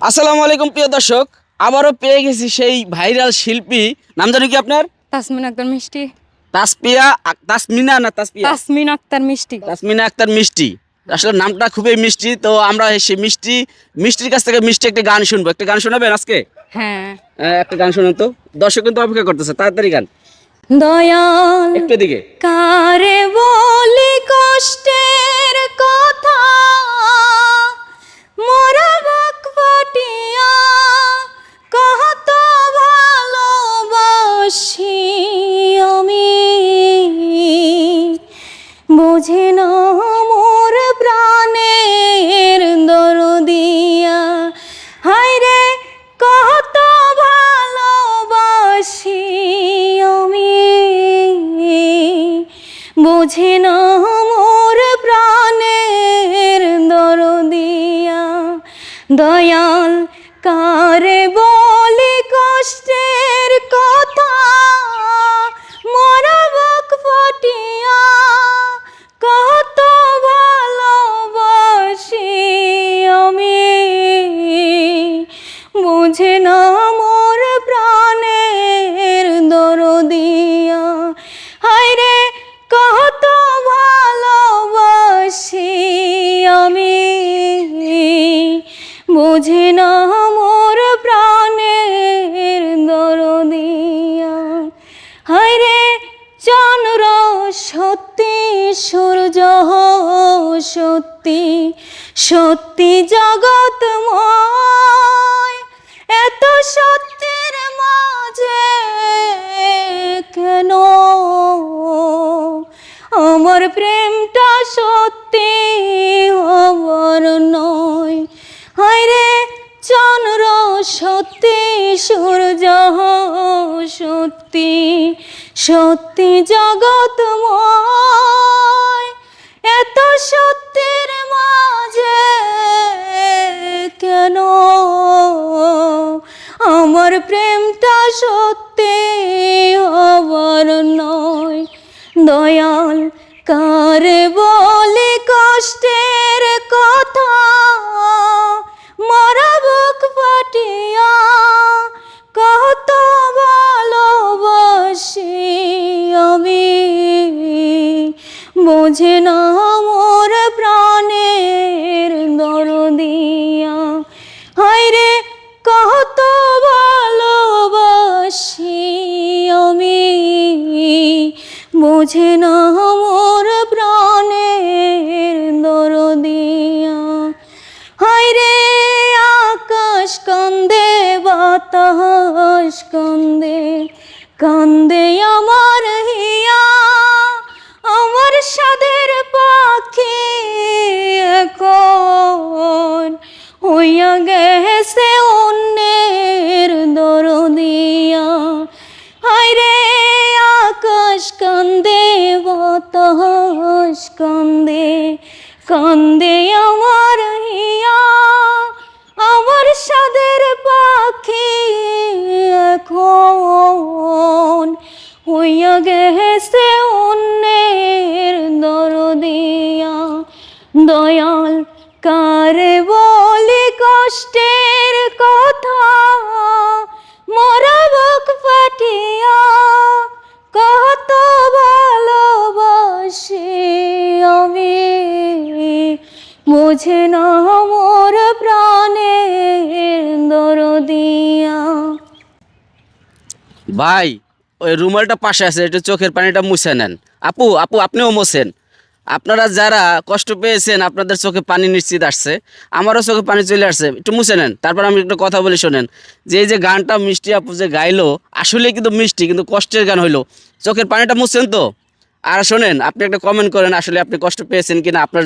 আসসালামু আলাইকুম প্রিয় দর্শক আবারও পেয়ে গেছি সেই ভাইরাল শিল্পী। নাম জানি কি আপনার? তাসমিন আক্তার মিষ্টি। তাসপিয়া আক- তাসমিনা না তাসপিয়া তাসমিন আক্তার মিষ্টি। তাসমিনা আক্তার মিষ্টি। আসলে নামটা খুবই মিষ্টি তো আমরা সেই মিষ্টি মিষ্টির কাছ থেকে মিষ্টি একটা গান শুনব। একটা গান শোনাবেন আজকে? হ্যাঁ। হ্যাঁ, একটা গান শোনান তো। দর্শক কিন্তু অপেক্ষা করতেছে তাড়াতাড়ি গান। দয়াল একটু দিকে কারে বলি কষ্টের বুঝি না মোর প্রাণের দরদিয়া। দয়াল কারে বলি সত্যি সূর্য, সত্যি সত্যি জগৎময় এত সত্যের মাঝে কেন? আমার প্রেমটা সত্যি হবার নয়। হায় রে চন্দ্র সত্যি, সূর্য সত্যি সত্যি জগৎময় এত সত্যের মাঝে কেন? আমার প্রেমটা সত্যি হবার নয়। দয়াল কার বলে কষ্টের ভালোবাসি আমি বোঝে না মোর প্রাণের দরদিয়া। হায় রে, কত ভালোবাসি আমি। বোঝে না মোর প্রাণের দরদিয়া। হায় রে, আকাশ কান্দে বাতাস কান্দে আমার হিয়া, আমার সাদের পাখি এখন। হইয়া গেছে অন্যের দরদিয়া, দয়াল কারে বলি কষ্টের কথা, মরা বুক ফাটিয়া বুঝে না মোর প্রাণের দরদিয়া। ভাই, ওই রুমালটা পাশে আছে, একটু চোখের পানিটা মুছে নেন। আপু আপু, আপনিও মোছেন। আপনারা যারা কষ্ট পেয়েছেন, আপনাদের চোখে পানি নিশ্চিত আসছে। আমারও চোখে পানি চলে আসছে, একটু মুছে নেন। তারপর আমি একটু কথা বলি, শোনেন। যে এই যে গানটা মিষ্টি আপু যে গাইলো আসলে কিন্তু মিষ্টি, কিন্তু কষ্টের গান হইল। চোখের পানিটা মুছছেন তো? আর শোনেন, আপনি একটা কমেন্ট করেন, আসলে আপনি কষ্ট পেয়েছেন কিনা, আপনার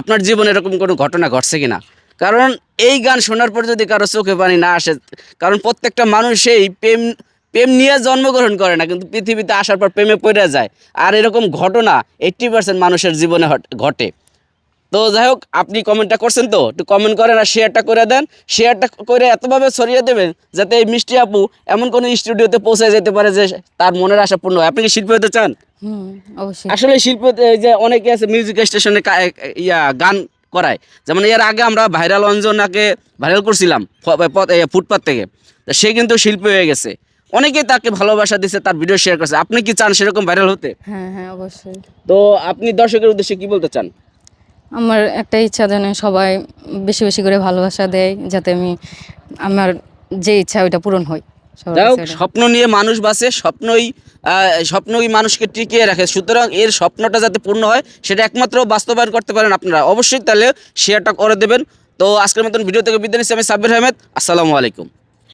আপনার জীবনে এরকম কোনো ঘটনা ঘটছে কিনা? কারণ এই গান শোনার পর যদি কারও চোখে পানি না আসে, কারণ প্রত্যেকটা মানুষই প্রেম প্রেম নিয়ে জন্মগ্রহণ করে না, কিন্তু পৃথিবীতে আসার পর প্রেমে পড়ে যায়। আর এরকম ঘটনা এইট্টি পার্সেন্ট মানুষের জীবনে ঘটে তো যাই হোক, আপনি কমেন্টটা করছেন তো? একটু কমেন্ট করেন আর শেয়ারটা করে দেন। শেয়ারটা করে এতভাবে ছড়িয়ে দেবেন যাতে এই মিষ্টি আপু এমন কোনো স্টুডিওতে পৌঁছে যেতে পারে যে তার মনের আশা পূর্ণ হয়। আপনি কি শিল্পী হতে চান? আসলে শিল্প এই যে অনেকে আছে মিউজিক স্টেশনে ইয়া গান করায়। যেমন এর আগে আমরা ভাইরাল অঞ্জনাকে ভাইরাল করছিলাম ফ- পথ- এ, থেকে। তো সে কিন্তু শিল্পী হয়ে গেছে। অনেকেই তাকে ভালোবাসা দিচ্ছে তার ভিডিও শেয়ার করছে। আপনি কি চান সেরকম ভাইরাল হতে? হ্যাঁ হ্যাঁ অবশ্যই। তো আপনি দর্শকের উদ্দেশ্যে কি বলতে চান? আমার একটা ইচ্ছা যেন সবাই বেশি বেশি করে ভালোবাসা দেয় যাতে আমি আমার যে ইচ্ছা ওইটা পূরণ হয়। যাই। স্বপ্ন নিয়ে মানুষ বাঁচে স্বপ্নই আহ, স্বপ্নই মানুষকে টিকিয়ে রাখে। সুতরাং এর স্বপ্নটা যাতে পূর্ণ হয় সেটা একমাত্র বাস্তবায়ন করতে পারেন আপনারা। অবশ্যই তাহলে শেয়ারটা করে দেবেন। তো আজকের মতন ভিডিও থেকে বিদায় নিচ্ছি আমি সাব্বির আহমেদ। আসসালামু আলাইকুম।